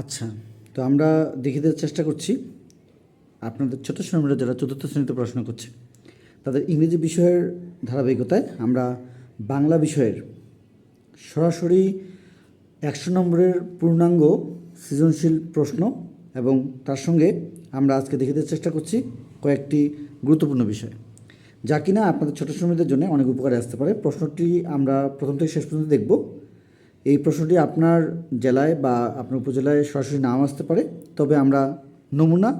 আচ্ছা তো আমরা দেখে দেওয়ার চেষ্টা করছি। আপনাদের ছোটো শ্রমিকরা যারা চতুর্থ শ্রেণীতে পড়াশোনা করছে, তাদের ইংরেজি বিষয়ের ধারাবাহিকতায় আমরা বাংলা বিষয়ের সরাসরি একশো নম্বরের পূর্ণাঙ্গ সৃজনশীল প্রশ্ন এবং তার সঙ্গে আমরা আজকে দেখে দেওয়ার চেষ্টা করছি কয়েকটি গুরুত্বপূর্ণ বিষয়। যা কিনা আপনাদের ছোটো শ্রমিকদের জন্য অনেক উপকারে আসতে পারে। প্রশ্নটি আমরা প্রথম থেকে শেষ পর্যন্ত দেখব। এই প্রশ্নটি আপনার জেলায় বা আপনার উপজেলায় সরাসরি নাও আসতে পারে, তবে আমরা নমুনা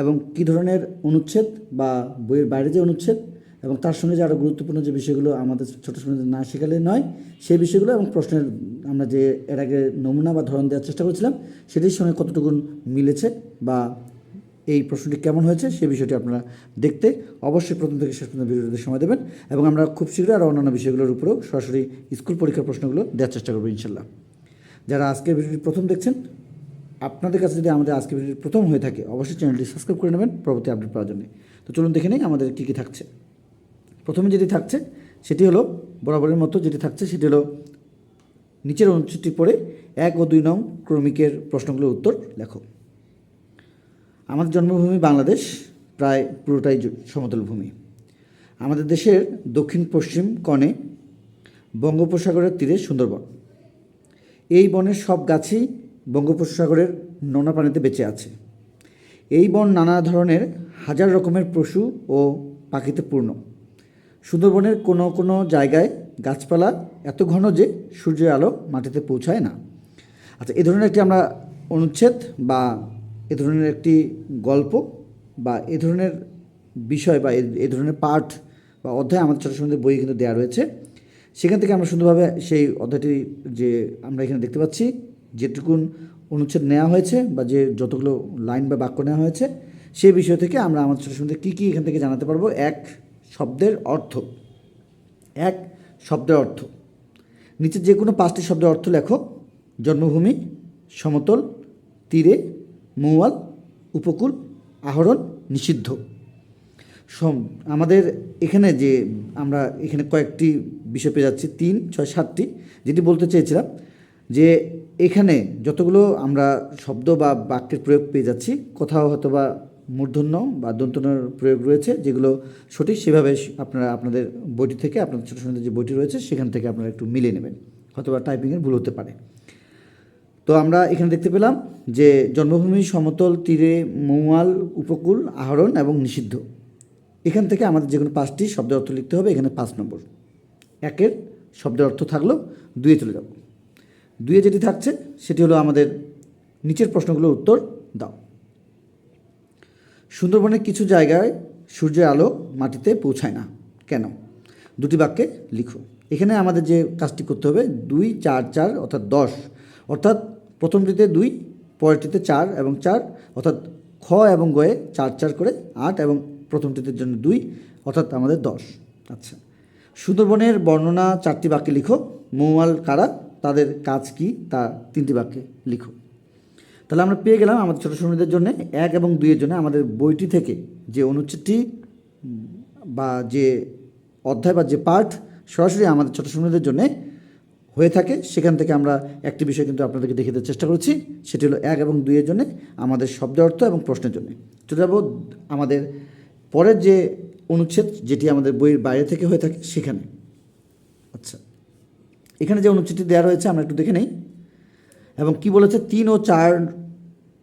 এবং কী ধরনের অনুচ্ছেদ বা বইয়ের বাইরে যে অনুচ্ছেদ এবং তার সঙ্গে যে আরও গুরুত্বপূর্ণ যে বিষয়গুলো আমাদের ছোটো শ্রমিকদের না শেখালে নয়, সেই বিষয়গুলো এবং প্রশ্নের আমরা যে এর আগে নমুনা বা ধরন দেওয়ার চেষ্টা করেছিলাম, সেটির সঙ্গে কতটুকু মিলেছে বা এই প্রশ্নটি কেমন হয়েছে সেই বিষয়টি আপনারা দেখতে অবশ্যই প্রথম থেকে শেষ পর্যন্ত ভিডিওতে সময় দেবেন এবং আমরা খুব শীঘ্রই আরও অন্যান্য বিষয়গুলোর উপরেও সরাসরি স্কুল পরীক্ষার প্রশ্নগুলো দেওয়ার চেষ্টা করব, ইনশাল্লাহ। যারা আজকের ভিডিওটি প্রথম দেখছেন, আপনাদের কাছে যদি আমাদের আজকের ভিডিওটি প্রথম হয়ে থাকে, অবশ্যই চ্যানেলটি সাবস্ক্রাইব করে নেবেন, পরবর্তী আপডেট পাওয়ার জন্য। তো চলুন দেখে নেই আমাদের কী কী থাকছে। প্রথমে যেটি থাকছে, সেটি হলো, বরাবরের মতো যেটি থাকছে, সেটি হলো নিচের অনুচ্ছেদটি পড়ে এক ও দুই নং ক্রমিকের প্রশ্নগুলোর উত্তর লেখো। আমাদের জন্মভূমি বাংলাদেশ, প্রায় পুরোটাই সমতল ভূমি। আমাদের দেশের দক্ষিণ, পশ্চিম কোণে বঙ্গোপসাগরের তীরে সুন্দরবন। এই বনের সব গাছই বঙ্গোপসাগরের নোনা পানিতে বেঁচে আছে। এই বন নানা ধরনের হাজার রকমের পশু ও পাখিতে পূর্ণ। সুন্দরবনের কোনো কোনো জায়গায় গাছপালা এত ঘন যে সূর্যের আলো মাটিতে পৌঁছায় না। আচ্ছা এ ধরনের একটি আমরা অনুচ্ছেদ বা এ ধরনের একটি গল্প বা এ ধরনের বিষয় বা এ- ধরনের পাঠ বা অধ্যায় আমাদের ছোটো সময় বই কিন্তু দেওয়া রয়েছে। সেখান থেকে আমরা সুন্দরভাবে সেই অধ্যায়টি যে আমরা এখানে দেখতে পাচ্ছি, যেটুকুন অনুচ্ছেদ নেওয়া হয়েছে বা যে যতগুলো লাইন বা বাক্য নেওয়া হয়েছে, সেই বিষয় থেকে আমরা আমাদের ছোটো সময় কী কী এখান থেকে জানাতে পারব? এক শব্দের অর্থ। এক শব্দের অর্থ। নিচে যে কোনো পাঁচটি শব্দের অর্থ লেখো। জন্মভূমি, সমতল, তীরে মৌয়াল, উপকূল, আহরণ নিষিদ্ধ। সম, আমাদের এখানে যে আমরা এখানে কয়েকটি বিষয় পেয়ে যাচ্ছি, তিন, ছয়, সাতটি, যেটি বলতে চেয়েছিলাম যে এখানে যতগুলো আমরা শব্দ বা বাক্যের প্রয়োগ পেয়ে যাচ্ছি, কোথাও হয়তো বা মূর্ধন্য বা দন্তনের প্রয়োগ রয়েছে, যেগুলো সঠিক সেভাবে আপনারা আপনাদের বইটি থেকে, আপনাদের ছোটো ছোটো যে বইটি রয়েছে, সেখান থেকে আপনারা একটু মিলিয়ে নেবেন। হয়তো বা টাইপিংয়ের ভুল হতে পারে। তো আমরা এখানে দেখতে পেলাম যে জন্মভূমি সমতল তীরে মৌয়াল, উপকূল, আহরণ এবং নিষিদ্ধ। এখান থেকে আমাদের যে কোনো পাঁচটি শব্দের অর্থ লিখতে হবে, এখানে পাঁচ নম্বর। একের শব্দের অর্থ থাকল দুয়ে চলে যাব। দুয়ে যেটি থাকছে, সেটি হলো আমাদের নিচের প্রশ্নগুলোর উত্তর দাও। সুন্দরবনের কিছু জায়গায় সূর্যের আলো মাটিতে পৌঁছায় না। কেন? দুটি বাক্যে লিখো। এখানে আমাদের যে কাজটি করতে হবে, দুই, চার চার, অর্থাৎ দশ। অর্থাৎ প্রথমটিতে দুই পরেরটিতে চার এবং চার, অর্থাৎ খ এবং গয়ে চার চার করে আট এবং প্রথমটিতে জন্য দুই, অর্থাৎ আমাদের দশ। আচ্ছা। সুন্দরবনের বর্ণনা চারটি বাক্যে লিখো। মৌয়াল কারা? তাদের কাজ কি? তা তিনটি বাক্যে লিখো। তাহলে আমরা পেয়ে গেলাম আমাদের ছোটো শ্রমিকদের জন্য এক এবং দুইয়ের জন্য আমাদের বইটি থেকে যে অনুচ্ছেদটি বা যে অধ্যায় বা যে পাঠ সরাসরি আমাদের ছোটো শ্রমিকদের জন্য হয়ে থাকে, সেখান থেকে আমরা একটি বিষয় কিন্তু আপনাদেরকে দেখিয়ে দেওয়ার চেষ্টা করছি, সেটি হলো এক এবং দুইয়ের জন্য আমাদের শব্দ অর্থ এবং প্রশ্নের জন্য। চলে যাব আমাদের পরের যে অনুচ্ছেদ, যেটি আমাদের বইয়ের বাইরে থেকে হয়ে থাকে, সেখানে। আচ্ছা এখানে যে অনুচ্ছেদটি দেওয়া রয়েছে, আমরা একটু দেখে নেই। এবং কি বলেছে? তিন ও চার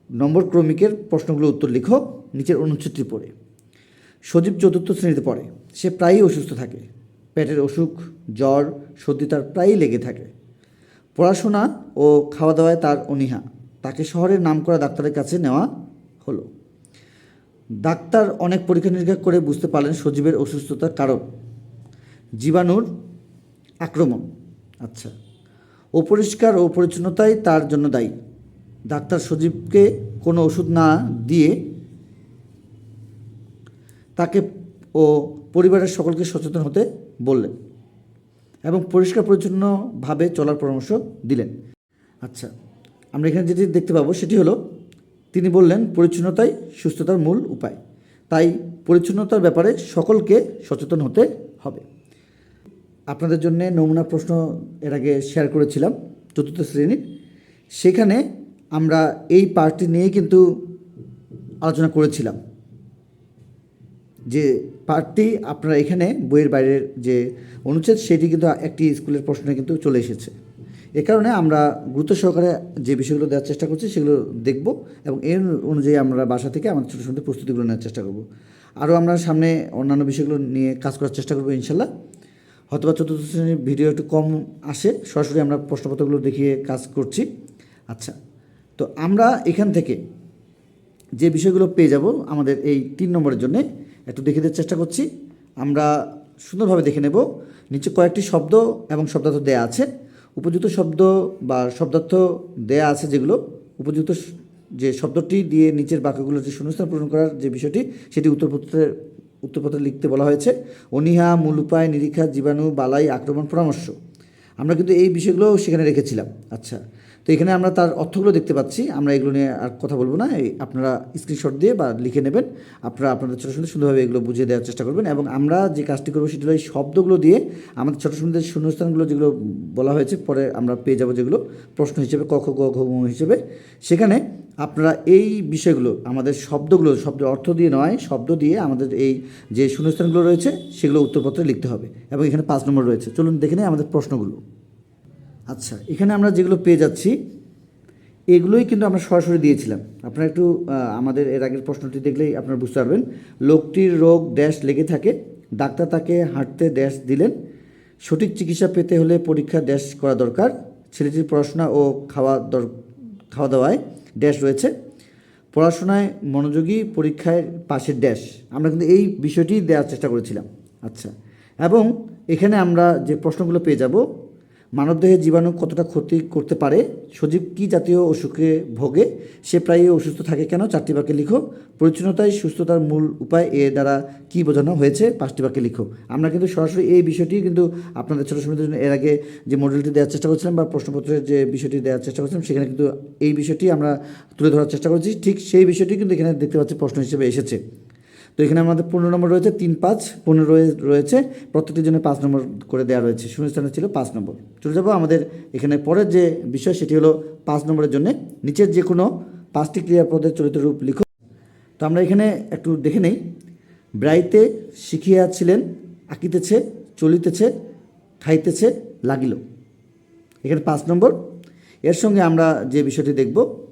নম্বর ক্রমিকের প্রশ্নগুলো উত্তর লিখো, নিচের অনুচ্ছেদটি পড়ে। সজীব চতুর্থ শ্রেণীতে পড়ে। সে প্রায়ই অসুস্থ থাকে। পেটের অসুখ, জ্বর, সর্দি তার প্রায়ই লেগে থাকে। পড়াশোনা ও খাওয়া দাওয়ায় তার অনীহা। তাকে শহরের নামকরা ডাক্তারের কাছে নেওয়া হলো। ডাক্তার অনেক পরীক্ষা নিরীক্ষা করে বুঝতে পারলেন সজীবের অসুস্থতার কারণ। জীবাণুর আক্রমণ। আচ্ছা অপরিষ্কার ও পরিচ্ছন্নতাই তার জন্য দায়ী। ডাক্তার সজীবকে কোনো ওষুধ না দিয়ে তাকে ও পরিবারের সকলকে সচেতন হতে বললেন এবং পরিষ্কার পরিচ্ছন্নভাবে চলার পরামর্শ দিলেন। আচ্ছা আমরা এখানে যেটি দেখতে পাবো সেটি হলো, তিনি বললেন, পরিচ্ছন্নতাই সুস্থতার মূল উপায়। তাই পরিচ্ছন্নতার ব্যাপারে সকলকে সচেতন হতে হবে। আপনাদের জন্য নমুনা প্রশ্ন এর আগে শেয়ার করেছিলাম চতুর্থ শ্রেণির। সেখানে আমরা এই পার্টটি নিয়ে কিন্তু আলোচনা করেছিলাম। যে পার্টটি আপনারা এখানে বইয়ের বাইরের যে অনুচ্ছেদ, সেটি কিন্তু একটি স্কুলের প্রশ্নে কিন্তু চলে এসেছে। এ কারণে আমরা গুরুত্ব সহকারে যে বিষয়গুলো দেওয়ার চেষ্টা করছি, সেগুলো দেখব এবং এর অনুযায়ী আমরা বাসা থেকে আমাদের ছোটো ছোটো প্রস্তুতিগুলো নেওয়ার চেষ্টা করব। আরও আমরা সামনে অন্যান্য বিষয়গুলো নিয়ে কাজ করার চেষ্টা করব ইনশাল্লাহ। হয়তো বা চতুর্থ শ্রেণির ভিডিও একটু কম আসে, সরাসরি আমরা প্রশ্নপত্রগুলো দেখিয়ে কাজ করছি। আচ্ছা তো আমরা এখান থেকে যে বিষয়গুলো পেয়ে যাব আমাদের এই তিন নম্বরের জন্য একটু দেখে দেওয়ার চেষ্টা করছি। আমরা সুন্দরভাবে দেখে নেব। নিচে কয়েকটি শব্দ এবং শব্দার্থ দেয়া আছে। উপযুক্ত শব্দ বা শব্দার্থ দেয়া আছে যেগুলো। উপযুক্ত যে শব্দটি দিয়ে নিচের বাক্যগুলো যে শূন্যস্থান পূরণ করার যে বিষয়টি, সেটি উত্তরপত্রের উত্তরপত্রে লিখতে বলা হয়েছে। অনীহা মূল উপায় নিরীক্ষা, জীবাণু, বালাই, আক্রমণ, পরামর্শ। আমরা কিন্তু এই বিষয়গুলো সেখানে রেখেছিলাম। আচ্ছা তো এখানে আমরা তার অর্থগুলো দেখতে পাচ্ছি। আমরা এগুলো নিয়ে আর কথা বলব না। আপনারা স্ক্রিনশট দিয়ে বা লিখে নেবেন। আপনারা আপনাদের ছোটো ছোটো সুন্দরভাবে এগুলো বুঝিয়ে দেওয়ার চেষ্টা করবেন এবং আমরা যে কাজটি করব সেটা হলো এই শব্দগুলো দিয়ে আমাদের ছোটো সুন্দর শূন্যস্থানগুলো যেগুলো বলা হয়েছে, পরে আমরা পেয়ে যাব যেগুলো প্রশ্ন হিসেবে, ক খ হিসেবে। সেখানে আপনারা এই বিষয়গুলো, আমাদের শব্দগুলো শব্দ অর্থ দিয়ে নয়, শব্দ দিয়ে আমাদের এই যে শূন্যস্থানগুলো রয়েছে, সেগুলো উত্তরপত্রে লিখতে হবে এবং এখানে পাঁচ নম্বর রয়েছে। চলুন দেখে নেই আমাদের প্রশ্নগুলো। আচ্ছা এখানে আমরা যেগুলো পেয়ে যাচ্ছি, এগুলোই কিন্তু আমরা সরাসরি দিয়েছিলাম। আপনারা একটু আমাদের এর আগের প্রশ্নটি দেখলেই আপনারা বুঝতে পারবেন। লোকটির রোগ ড্যাশ লেগে থাকে, ডাক্তার তাকে হাঁটতে ড্যাশ দিলেন। সঠিক চিকিৎসা পেতে হলে পরীক্ষা ড্যাশ করা দরকার। ছেলেটির পড়াশোনা ও খাওয়া দর, খাওয়া দাওয়ায় ড্যাশ রয়েছে। পড়াশোনায় মনোযোগী পরীক্ষায় পাশের ড্যাশ। আমরা কিন্তু এই বিষয়টি দেওয়ার চেষ্টা করেছিলাম। আচ্ছা এবং এখানে আমরা যে প্রশ্নগুলো পেয়ে যাব মানবদেহে জীবাণু কতটা ক্ষতি করতে পারে? সজীব, কি জাতীয় অসুখে ভোগে? সে প্রায়ই অসুস্থ থাকে কেন? চারটি বাক্যে লিখো। পরিচ্ছন্নতাই সুস্থতার মূল উপায়। এ দ্বারা কি বোঝানো হয়েছে? পাঁচটি বাক্যে লিখো। আমরা কিন্তু সরাসরি এই বিষয়টি কিন্তু আপনাদের ছোটো সময়ের জন্য এর আগে যে মডেলটি দেওয়ার চেষ্টা করছিলাম বা প্রশ্নপত্রের যে বিষয়টি দেওয়ার চেষ্টা করছিলাম, সেখানে কিন্তু এই বিষয়টি আমরা তুলে ধরার চেষ্টা করেছি। ঠিক সেই বিষয়টি কিন্তু এখানে দেখতে পাচ্ছি প্রশ্ন হিসেবে এসেছে। তো এখানে আমাদের পনেরো নম্বর রয়েছে তিন পাঁচ, পনেরো রয়ে- রয়েছে। প্রত্যেকটির জন্য পাঁচ নম্বর করে দেওয়া রয়েছে। শূন্যস্থানে ছিল পাঁচ নম্বর। চলে যাব আমাদের এখানে পরের যে বিষয়, সেটি হলো পাঁচ নম্বরের জন্য। নিচের যে কোনো পাঁচটি ক্রিয়াপদের চরিত্র রূপ লিখো। তো আমরা এখানে একটু দেখে নেই। ব্রাইতে শিখিয়াছিলেন, আঁকিতেছে, চলিতেছে, খাইতেছে, লাগিল। এখানে পাঁচ নম্বর। এর সঙ্গে আমরা যে বিষয়টি দেখব,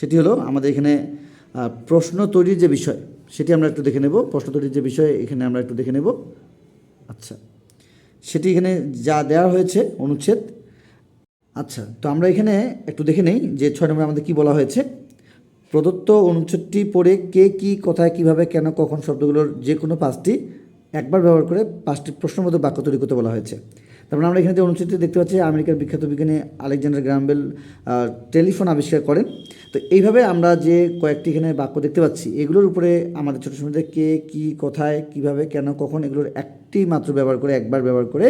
সেটি হলো আমাদের এখানে প্রশ্ন তৈরির যে বিষয় সেটি আমরা একটু দেখে নেব। প্রশ্ন যে বিষয়, এখানে আমরা একটু দেখে নেব। আচ্ছা সেটি এখানে যা দেওয়া হয়েছে, অনুচ্ছেদ। আচ্ছা তো আমরা এখানে একটু দেখে নেই যে ছয় নম্বরে আমাদের কী বলা হয়েছে। প্রদত্ত অনুচ্ছেদটি পড়ে কে কী, কথায়, কীভাবে, কেন, কখন শব্দগুলোর যে কোনো পাঁচটি একবার ব্যবহার করে পাঁচটি প্রশ্নবোধক বাক্য তৈরি করতে বলা হয়েছে। তারপরে আমরা এখানে যে অনুচ্ছেদটি দেখতে পাচ্ছি, আমেরিকার বিখ্যাত বিজ্ঞানী আলেকজান্ডার গ্রামবেল টেলিফোন আবিষ্কার করেন। তো এইভাবে আমরা যে কয়েকটি এখানে বাক্য দেখতে পাচ্ছি, এগুলোর উপরে আমাদের ছোটো সময় কে, কী, কোথায়, কীভাবে, কেন, কখন, এগুলোর একটি মাত্র ব্যবহার করে, একবার ব্যবহার করে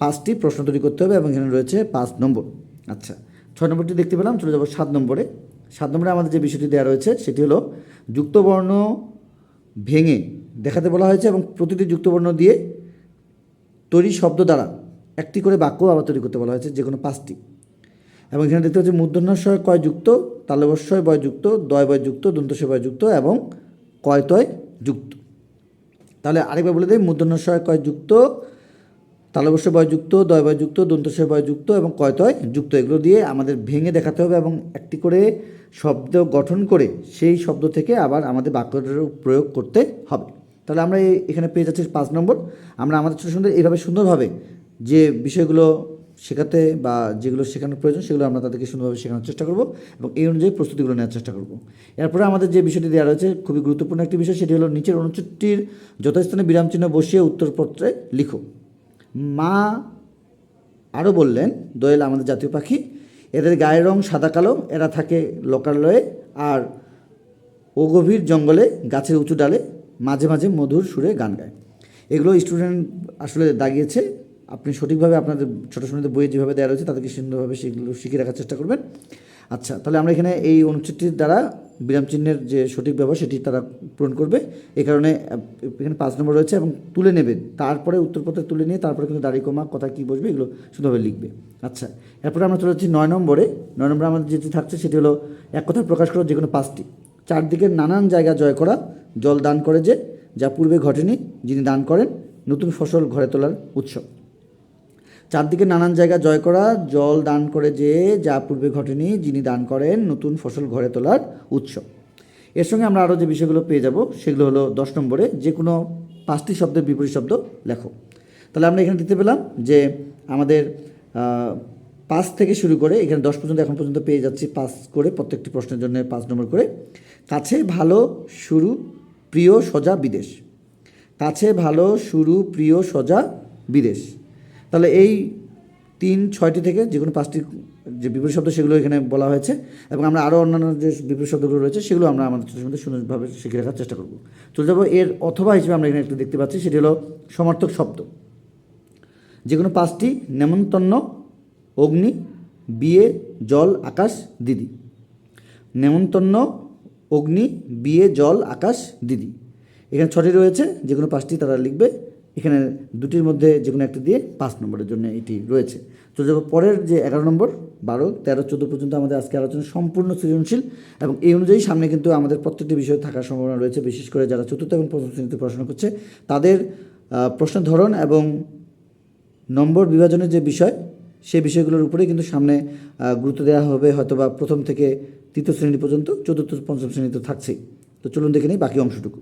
পাঁচটি প্রশ্ন তৈরি করতে হবে এবং এখানে রয়েছে পাঁচ নম্বর। আচ্ছা ছয় নম্বরটি দেখতে পেলাম, চলে যাব সাত নম্বরে। সাত নম্বরে আমাদের যে বিষয়টি দেওয়া রয়েছে, সেটি হলো যুক্তবর্ণ ভেঙে দেখাতে বলা হয়েছে এবং প্রতিটি যুক্তবর্ণ দিয়ে তৈরি শব্দ দ্বারা একটি করে বাক্য আবার তৈরি করতে বলা হয়েছে যে কোনো পাঁচটি। এবং এখানে দেখতে পাচ্ছি যুক্ত তালবস্বয় বয় যুক্ত, দয় বয় যুক্ত, দন্তস্বয় বয় যুক্ত এবং কয়তয় যুক্ত। তাহলে আরেকবার বলে দিই, মূর্ধন্যস্বয় কয় যুক্ত তালবস্য বয়যুক্ত দয় বয়যুক্ত দন্তস্ব বয়যুক্ত এবং কয়তয় যুক্ত। এগুলো দিয়ে আমাদের ভেঙে দেখাতে হবে এবং একটি করে শব্দ গঠন করে সেই শব্দ থেকে আবার আমাদের বাক্যটার প্রয়োগ করতে হবে। তাহলে আমরা এখানে পেয়ে যাচ্ছি পাঁচ নম্বর। আমরা আমাদের ছোটো সুন্দর, এইভাবে সুন্দরভাবে যে বিষয়গুলো শেখাতে বা যেগুলো শেখানোর প্রয়োজন, সেগুলো আমরা তাদেরকে সুন্দরভাবে শেখানোর চেষ্টা করব এবং এই অনুযায়ী প্রস্তুতিগুলো নেওয়ার চেষ্টা করব। এরপরে আমাদের যে বিষয়টি দেওয়া রয়েছে, খুবই গুরুত্বপূর্ণ একটি বিষয়, সেটি হলো নিচের অনুচ্ছেদটির যথাস্থানে বিরামচিহ্ন বসিয়ে উত্তরপত্রে লিখো। মা আরও বললেন, দোয়েল আমাদের জাতীয় পাখি, এদের গায়ের রং সাদা কালো, এরা থাকে লোকালয়ে আর ও গভীর জঙ্গলে গাছের উঁচু ডালে মাঝে মাঝে মধুর সুরে গান গায়। এগুলো স্টুডেন্ট আসলে দাগিয়েছে। আপনি সঠিকভাবে আপনাদের ছোটো ছোটো বইয়ে যেভাবে দেওয়া রয়েছে, তাদেরকে সুন্দরভাবে সেগুলো শিখে রাখার চেষ্টা করবেন। আচ্ছা তাহলে আমরা এখানে এই অনুচ্ছেদটির দ্বারা বিরাম চিহ্নের যে সঠিক ব্যবহার সেটি তারা পূরণ করবে। এই কারণে এখানে পাঁচ নম্বর রয়েছে এবং তুলে নেবেন তারপরে উত্তরপত্র তুলে নিয়ে তারপরে কিন্তু দাড়ি কমা, কথা কী বসবে, এগুলো সুন্দরভাবে লিখবে। আচ্ছা এরপরে আমরা চলে যাচ্ছি নয় নম্বরে। নয় নম্বরে আমাদের যেটি থাকছে সেটি হলো, এক কথায় প্রকাশ করা যে কোনো পাঁচটি। চারদিকের নানান জায়গা জয় করা, জল দান করে যে, যা পূর্বে ঘটেনি, যিনি দান করেন, নতুন ফসল ঘরে তোলার উৎসব। চারদিকে নানান জায়গা জয় করা, জল দান করে যে যা পূর্বে ঘটেনি যিনি দান করেন নতুন ফসল ঘরে তোলার উৎসব এর সঙ্গে আমরা আরও যে বিষয়গুলো পেয়ে যাব সেগুলো হলো দশ নম্বরে যে কোনো পাঁচটি শব্দের বিপরীত শব্দ লেখো। তাহলে আমরা এখানে দিতে পেলাম যে আমাদের পাঁচ থেকে শুরু করে, এখানে দশ পর্যন্ত, এখন পর্যন্ত পেয়ে যাচ্ছি পাঁচ করে প্রত্যেকটি প্রশ্নের জন্য পাঁচ নম্বর করে। কাছে ভালো, শুরু, প্রিয়, সোজা, বিদেশ। কাছে ভালো, শুরু, প্রিয়, সোজা, বিদেশ। তাহলে এই তিন, ছয়টি থেকে যে কোনো পাঁচটি যে বিপরীত শব্দ, সেগুলো এখানে বলা হয়েছে এবং আমরা আরও অন্যান্য যে বিপরীত শব্দগুলো রয়েছে, সেগুলো আমরা আমাদের ছোটোর মধ্যে সুন্দরভাবে শিখে রাখার চেষ্টা করব। চলে যাব এর অথবা হিসেবে আমরা এখানে একটু দেখতে পাচ্ছি, সেটি হলো সমার্থক শব্দ। যে কোনো পাঁচটি, নেমন্তন্ন, অগ্নি, বিয়ে, জল, আকাশ, দিদি। নেমন্তন্ন, অগ্নি, বিয়ে, জল, আকাশ, দিদি। এখানে ছটি রয়েছে যে কোনো পাঁচটি তারা লিখবে। এখানে দুটির মধ্যে যে কোনো একটি দিয়ে পাঁচ নম্বরের জন্য এটি রয়েছে। তো যাব পরের যে এগারো নম্বর বারো তেরো চোদ্দ পর্যন্ত আমাদের আজকে আলোচনা সম্পূর্ণ সৃজনশীল এবং এই অনুযায়ী সামনে কিন্তু আমাদের প্রত্যেকটি বিষয় থাকার সম্ভাবনা রয়েছে। বিশেষ করে যারা চতুর্থ এবং পঞ্চম শ্রেণীতে পড়াশোনা করছে তাদের আহ, প্রশ্নের ধরন এবং নম্বর বিভাজনের যে বিষয় সেই বিষয়গুলোর উপরেই কিন্তু সামনে গুরুত্ব দেওয়া হবে হয়তো বা প্রথম থেকে তৃতীয় শ্রেণি পর্যন্ত চতুর্থ পঞ্চম শ্রেণীতে থাকছেই। তো চলুন দেখে নিই বাকি অংশটুকু।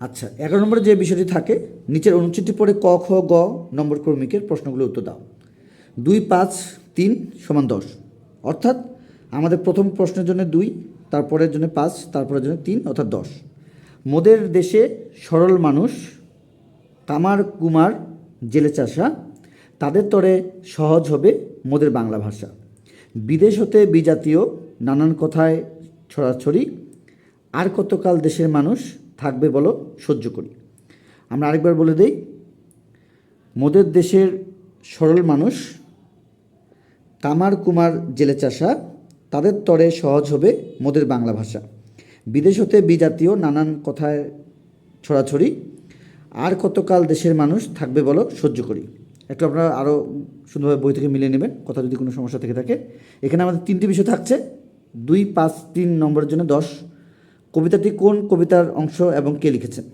আচ্ছা এগারো নম্বরে যে বিষয়টি থাকে, নিচের অনুচ্ছেদটি পড়ে ক, খ, গ নম্বর ক্রমিকের প্রশ্নগুলো উত্তর দাও। দুই, পাঁচ, তিন সমান দশ। অর্থাৎ আমাদের প্রথম প্রশ্নের জন্য দুই, তারপরের জন্য পাঁচ, তারপরের জন্য তিন, অর্থাৎ দশ। মোদের দেশে সরল মানুষ কামার কুমার, জেলে চাষা, তাদের তরে সহজ হবে মোদের বাংলা ভাষা। বিদেশ হতে বিজাতীয়, নানান কথায় ছড়াছড়ি, আর কতকাল দেশের মানুষ থাকবে বলো, সহ্য করি। আমরা আরেকবার বলে দেই, মোদের দেশের সরল মানুষ কামার কুমার জেলে চাষা, তাদের তরে সহজ হবে মোদের বাংলা ভাষা। বিদেশ হতে বিজাতীয় নানান কথায় ছড়াছড়ি, আর কতকাল দেশের মানুষ থাকবে বলো, সহ্য করি। একটু আপনারা আরও সুন্দরভাবে বই থেকে মিলিয়ে নেবেন, কথা যদি কোনো সমস্যা থেকে থাকে। এখানে আমাদের তিনটি বিষয় থাকছে, দুই, পাঁচ, তিন নম্বরের জন্য দশ। কবিতাটি কোন কবিতার অংশ এবং কে লিখেছেন?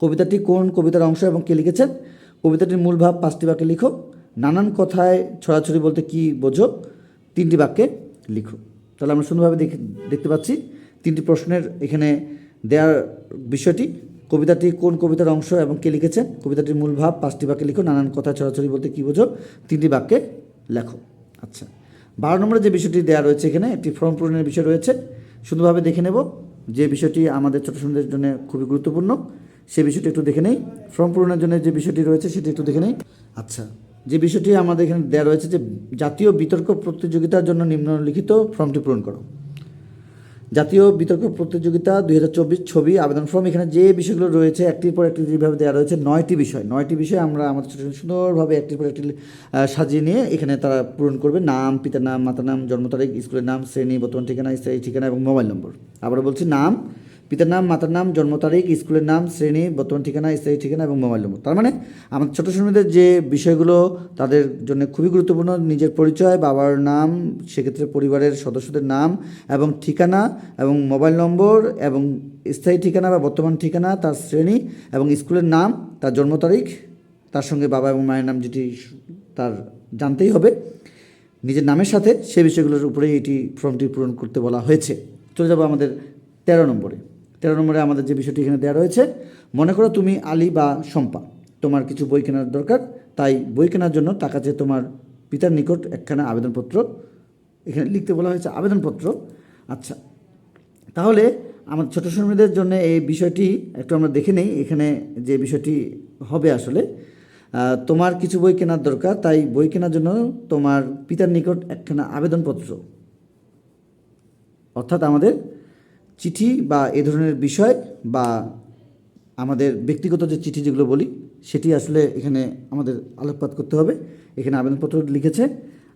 কবিতাটি কোন কবিতার অংশ এবং কে লিখেছেন? কবিতাটির মূল ভাব পাঁচটি বাক্যে লিখো। নানান কথায় ছড়াছড়ি বলতে কি বোঝো? তিনটি বাক্যে লিখো। তাহলে আমরা সুন্দরভাবে দেখে, দেখতে পাচ্ছি তিনটি প্রশ্নের এখানে দেওয়ার বিষয়টি। কবিতাটি কোন কবিতার অংশ এবং কে লিখেছেন? কবিতাটির মূল ভাব পাঁচটি বাক্যে লিখো। নানান কথা ছড়াছড়ি বলতে কি বোঝো? তিনটি বাক্যে লেখো। আচ্ছা। বারো নম্বরে যে বিষয়টি দেওয়া রয়েছে এখানে, একটি ফর্ম পূরণের বিষয় রয়েছে। সুন্দরভাবে দেখে নেব। যে বিষয়টি আমাদের ছোট সন্তানদের জন্য খুবই গুরুত্বপূর্ণ, সে বিষয়টি একটু দেখে নেই। ফর্ম পূরণের জন্য যে বিষয়টি রয়েছে সেটি একটু দেখে নেই। আচ্ছা যে বিষয়টি আমাদের এখানে দেওয়া রয়েছে যে জাতীয় বিতর্ক প্রতিযোগিতার জন্য নিম্নলিখিত ফর্মটি পূরণ করো। জাতীয় বিতর্ক প্রতিযোগিতা দুই হাজার চব্বিশ ছবি আবেদন ফর্ম। এখানে যে বিষয়গুলো রয়েছে, একটির পর একটি যেভাবে দেওয়া রয়েছে, নয়টি বিষয়। নয়টি বিষয় আমরা আমাদের ছোটো সুন্দরভাবে একটির পর একটি সাজিয়ে নিয়ে এখানে তারা পূরণ করবে। নাম, পিতার নাম, মাতার নাম, জন্ম তারিখ, স্কুলের নাম, শ্রেণি, বর্তমান ঠিকানা, স্থায়ী ঠিকানা এবং মোবাইল নম্বর। আবার বলছি, নাম পিতার নাম, মাতার নাম, জন্ম তারিখ, স্কুলের নাম, শ্রেণি, বর্তমান ঠিকানা, স্থায়ী ঠিকানা এবং মোবাইল নম্বর। তার মানে আমাদের ছোটো শ্রেণীদের যে বিষয়গুলো, তাদের জন্য খুবই গুরুত্বপূর্ণ। নিজের পরিচয়, বাবার নাম, সেক্ষেত্রে পরিবারের সদস্যদের নাম এবং ঠিকানা এবং মোবাইল নম্বর এবং স্থায়ী ঠিকানা বা বর্তমান ঠিকানা, তার শ্রেণি এবং স্কুলের নাম, তার জন্ম তারিখ, তার সঙ্গে বাবা এবং মায়ের নাম যেটি তার জানতেই হবে। নিজের নামের সাথে সে বিষয়গুলোর উপরেই এটি ফর্মটি পূরণ করতে বলা হয়েছে। চলে যাব আমাদের তেরো নম্বরে। তেরো নম্বরে আমাদের যে বিষয়টি এখানে দেওয়া রয়েছে, মনে করো তুমি আলী বা শম্পা, তোমার কিছু বই কেনার দরকার, তাই বই কেনার জন্য টাকা চেয়ে তোমার পিতার নিকট একখানা আবেদনপত্র, এখানে লিখতে বলা হয়েছে আবেদনপত্র। আচ্ছা তাহলে আমার ছোটো শ্রমিকদের জন্য এই বিষয়টি একটু আমরা দেখে নেই, এখানে যে বিষয়টি হবে আসলে তোমার কিছু বই কেনার দরকার, তাই বই কেনার জন্য তোমার পিতার নিকট একখানা আবেদনপত্র। অর্থাৎ আমাদের চিঠি বা এ ধরনের বিষয় বা আমাদের ব্যক্তিগত যে চিঠি যেগুলো বলি, সেটি আসলে এখানে আমাদের আলোকপাত করতে হবে। এখানে আবেদনপত্র লিখেছে।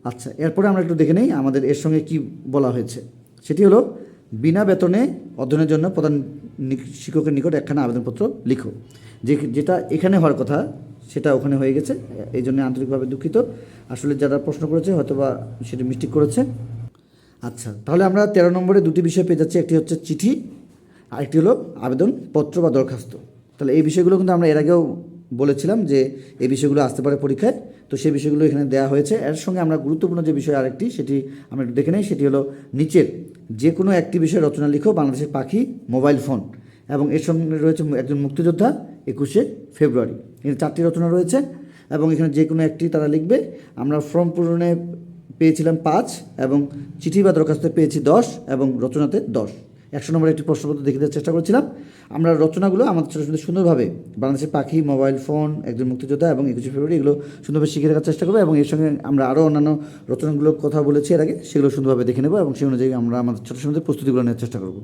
আচ্ছা এরপরে আমরা একটু দেখে নেই আমাদের এর সঙ্গে কি বলা হয়েছে। সেটি হলো, বিনা বেতনে অধ্যয়নের জন্য প্রধান শিক্ষকের নিকট একখানা আবেদনপত্র লিখো। যে যেটা এখানে হওয়ার কথা, সেটা ওখানে হয়ে গেছে। এই জন্য আন্তরিকভাবে দুঃখিত। আসলে যারা প্রশ্ন করেছে হয়তো বা সেটা মিস্টেক করেছে। আচ্ছা তাহলে আমরা তেরো নম্বরে দুটি বিষয় পেয়ে যাচ্ছি, একটি হচ্ছে চিঠি আরেকটি হলো আবেদনপত্র বা দরখাস্ত। তাহলে এই বিষয়গুলো কিন্তু আমরা এর আগেও বলেছিলাম যে এই বিষয়গুলো আসতে পারে পরীক্ষায়, তো সেই বিষয়গুলো এখানে দেওয়া হয়েছে। এর সঙ্গে আমরা গুরুত্বপূর্ণ যে বিষয় আরেকটি, সেটি আমরা একটু দেখে নেই, সেটি হলো নিচের যে কোনো একটি বিষয়ে রচনা লিখো, বাংলাদেশের পাখি মোবাইল ফোন। এবং এর সঙ্গে রয়েছে একজন মুক্তিযোদ্ধা, একুশে ফেব্রুয়ারি। এখানে চারটি রচনা রয়েছে এবং এখানে যে কোনো একটি তারা লিখবে। আমরা ফর্ম পূরণে পেয়েছিলাম পাঁচ এবং চিঠি বা দরখাস্তে পেয়েছি দশ এবং রচনাতে দশ। একশো নম্বরে একটি প্রশ্নপত্র দেখে দেওয়ার চেষ্টা করছিলাম। আমরা রচনাগুলো আমাদের ছোটো ছোটো সুন্দরভাবে বাংলাদেশের পাখি, মোবাইল ফোন, একজন মুক্তিযোদ্ধা এবং একুশে ফেব্রুয়ারি এগুলো সুন্দরভাবে শিখে রাখার চেষ্টা করব এবং এর সঙ্গে আমরা আরও অন্যান্য রচনাগুলোর কথা বলেছি এর আগে, সেগুলো সুন্দরভাবে দেখে নেব এবং সেই অনুযায়ী আমরা আমাদের ছোটো ছোটো প্রস্তুতিগুলো নেওয়ার চেষ্টা করব।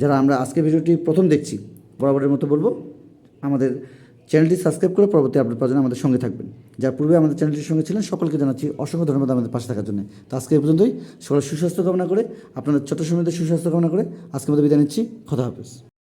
যারা আমরা আজকে ভিডিওটি প্রথম দেখছি, বরাবরের মতো বলব, আমাদের চ্যানেলটি সাবস্ক্রাইব করে পরবর্তী আপডেট পাওয়ার জন্য আমাদের সঙ্গে থাকবেন। যার পূর্বে আমাদের চ্যানেলটির সঙ্গে ছিলেন, সকলকে জানাচ্ছি অসংখ্য ধন্যবাদ আমাদের পাশে থাকার জন্য। তো আজকে এই পর্যন্তই। সকলের সুস্বাস্থ্য কামনা করে, আপনাদের ছোট সময়দের সুস্বাস্থ্য কামনা করে আজকে আমাদের বিদায় নিচ্ছি। খোদা হাফেজ।